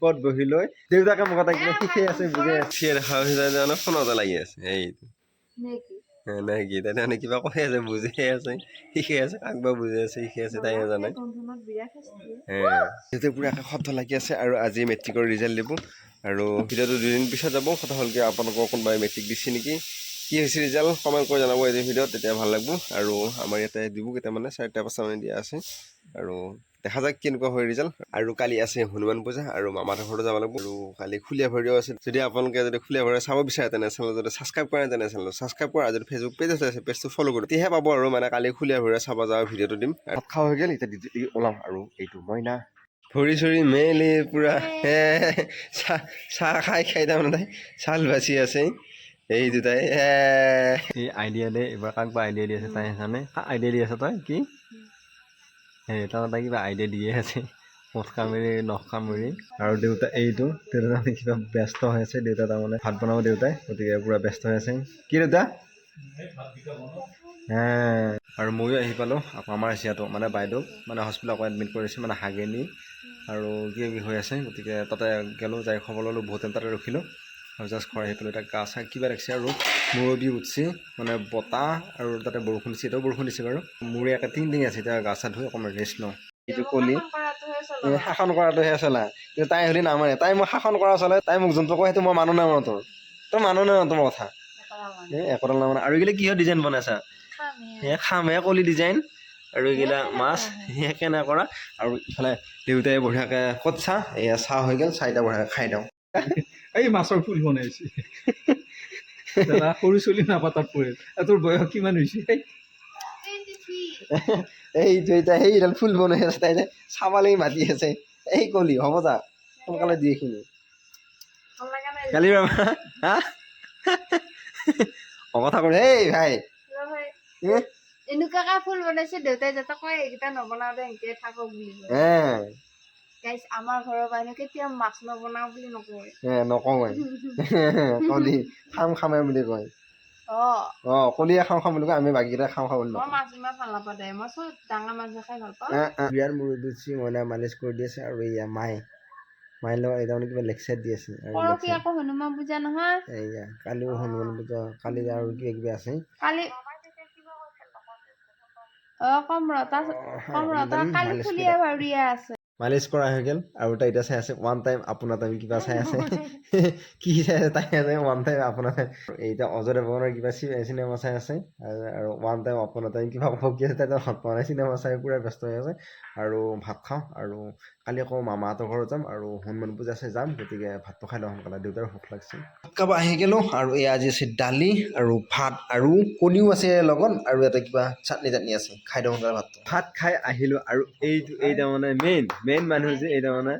ওপৰত বহি লৈ দেউতাকে মোক এটা কিবা শিকাই আছে বুজাই আছে। ফোনতে লাগি আছে এইটো নেকি? নাই কি তাৰমানে কিবা কৈ আছে বুজাই আছে শিকাই আছে কাক বা বুজাই আছে শিকাই আছে তাই জানে টমটমত বিৰাট শাস্তি পুৰা আকাশ শব্দ লাগি আছে আৰু আজি মেট্ৰিকৰ ৰিজাল্ট দিব। আৰু ভিডিঅ'টো দুদিন পিছত যাব কথা হ'লকৈ আপোনালোকৰ কোনোবাই মেট্ৰিক দিছে নেকি? কি হৈছে ৰিজাল্ট কমেণ্ট কৰি জনাব এই ভিডিঅ'ত তেতিয়া ভালো লাগিব। আৰু আমাৰ ইয়াতে দিব কেইটামানে, চাৰিটা পাঁচটা মানে দিয়া আছে। আৰু দেখা যাওক কেনেকুৱা হয় ৰিজাল্ট আৰু কালি আছে হনুমান পূজা আৰু মামাহঁতৰ ঘৰতো যাব লাগিব। আৰু কালি খুলীয়া ভৰিও আছে। যদি আপোনালোকে যদি খুলীয়া ভৰি চাব বিচাৰে, তেনে চেনেল যদি ছাবস্ক্ৰাইব কৰে তেনে চেনেলটো ছাবস্ক্ৰাইব কৰা। যদি ফেচবুক পেজ আছে পেজটো ফ'ল' কৰি তেতিয়াহে পাব আৰু মানে কালি খুলীয়া ভৰি চাব যাওঁ ভিডিঅ'টো দিম। ভাত খোৱা হৈ গ'ল, এতিয়া ওলাম। আৰু এইটো মইনা। ভৰি চৰি মেলি পুৰা চাহ চাহ খাই খাই তাৰমানে ছাল বাচি আছে। এই দুটাই এই আইডিয়া দে, এইবাৰ কাক বা আইডিয়া আছে তাই জানে? আইডিয়া দি আছে তই? কি? সেই তাৰমানে তাই কিবা আইডিয়া দিয়ে আছে। মুখ কামুৰি নখ কামুৰি। আৰু দেউতা, এইটো, দেউতা তাৰমানে কিবা ব্যস্ত হৈ আছে। দেউতা তাৰমানে ভাত বনাব দেউতাই, গতিকে পুৰা ব্যস্ত হৈ আছে। কি দেউতা? আৰু ময়ো আহি পালোঁ আকৌ আমাৰ এছিয়াটো মানে বাইদেউ মানে হস্পিটেলত এডমিট কৰিছে মানে হাগেনি। আৰু কিবা কিবি হৈ আছে, গতিকে তাতে গ'লোঁ, যাই খবৰ ল'লোঁ, বহুত টাইম তাতে ৰখিলোঁ। আৰু জাষ্ট ঘৰ আহি পেলাই এতিয়া গা চা কিবা লাগিছে আৰু মূৰৰ বিষ উঠছে মানে বতাহ আৰু তাতে বৰষুণ দিছে এতিয়াও বৰষুণ দিছে বাৰু। মূৰে একে টিং টিং আছে এতিয়া গা চা ধুই অকণমান ৰেষ্ট লওঁ। এইটো কলি। শাসন কৰাটোহে চলা কিন্তু তাই হ'লে নামানে। তাই মোক শাসন কৰা চলে তাই মোক যোনটো কয় সেইটো মই মানুহ নাই মানে তোৰ। তই মানুহ নাই তোমাৰ কথা। এই একোডাল নামানে। আৰু এইগিলা কিহৰ ডিজাইন বনাইছা? সেয়া খামহে কলি ডিজাইন আৰু এইগিলা মাছ। সেয়া কেনে কৰা? আৰু ইফালে দেউতাই বঢ়িয়াকৈ ক'ত চাহ এয়া চাহ হৈ গ'ল চাৰিটা বঢ়িয়াকৈ খাই দিওঁ। এই মাছৰ ফুল বনাইছে। সৰু চলি নাপাতাত পৰে। আৰু তোৰ বয়স কিমান হৈছে? এই এইটো এতিয়া সেইডাল ফুল বনাই আছে তাই চাবালেই মাতি আছে। এই কলি হ'ব যা সোনকালে দি এইখিনি কালি হা? অকথা কৰে এই ভাই। এ? এনেকুৱাকে ফুল বনাইছে দেউতাই যাতে কয় এইকেইটা নবনাও দে এনেকে থাকক বুলি গাইছ আমাৰ ঘৰৰ মানুহে কেতিয়াও মাছ নবনাও বুলি নকয়। হে নকওঁৱে কলি খাম খামে বুলি কয়। অ। অ কলিয়ে খাওঁ খাওঁ বুলি কয় আমি বাকীকেইটা খাওঁ খাওঁ বুলি মাছ ইমান ভালো নাপাওঁ দে মই চব ডাঙৰ মাছ খাই ভালো পাওঁ। বিয়াৰ মূৰত দিছি মইনা মালিচ কৰি দি আছে আৰু এয়া মায়ে। মায়ে লগত এতিয়া মানে কিবা লেকচাৰ দি আছে পৰহি আকৌ হনুমান পূজা নহয়? এয়া কালিও হনুমান পূজা কালি আৰু কিবা কিবি আছে। কালি অ কম ৰ তাৰ কম ৰ তাৰ কালি ফুলিয়া ভাউৰীয়া আছে। মালিচ কৰা হৈ গ'ল। আৰু তাই এতিয়া চাই আছে ওৱান টাইম আপোনাৰ টাইম কিবা চাই আছে। কি চাই আছে তাই আছে ওৱান টাইম আপোনাৰ টাইম এতিয়া অজয় ভগৱানৰ কিবা চিনেমা চাই আছে। আৰু ওৱান টাইম আপোনাৰ টাইম কিবা ভকি আছে তাই নাই চিনেমা চাই পুৰা ব্যস্ত হৈ আছে। আৰু ভাত খাওঁ আৰু কালি আকৌ মামাহঁতৰ ঘৰত যাম আৰু হনুমান পূজা চাই যাম। গতিকে ভাতটো খাই লওঁ সোনকালে দেউতাৰ ভোক লাগিছে। ভাত খাব আহি গ'লোঁ আৰু এয়া আজি আছে দালি আৰু ভাত আৰু কণীও আছে লগত আৰু ইয়াতে কিবা চাটনি চাটনি আছে। খাই দিওঁ সোনকালে ভাতটো। ভাত খাই আহিলোঁ আৰু এইটো এই তাৰমানে মেইন মেইন মানুহ যে এই তাৰমানে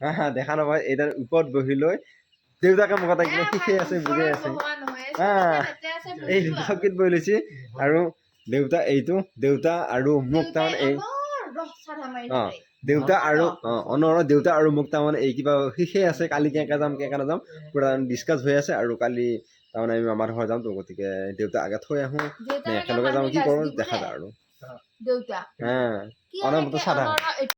হা হা দেখা নাপায় এইডাল ওপৰত বহি লৈ দেউতাকে মোক এটা কিবা শিকাই আছে বুজাই আছে। হা। এই চকীত বহি লৈছে আৰু দেউতা এইটো দেউতা আৰু মোক তাৰমানে এই অ। দেউতা আৰু অ অনৰৰ দেউতা আৰু মোক তাৰমানে এই কিবা শিকাই আছে কালি কেনেকৈ যাম কেনেকৈ নাযাম পূৰা ডিছকাছ হৈ আছে আৰু কালি তাৰমানে আমি মামাৰ ঘৰ যাম তো গতিকে দেউতা আগে থৈ আহোঁ। একেলগে যাওঁ কি কৰোঁ দেখা যায় আৰু। দেউতা। হা অনবৰতে চাধা।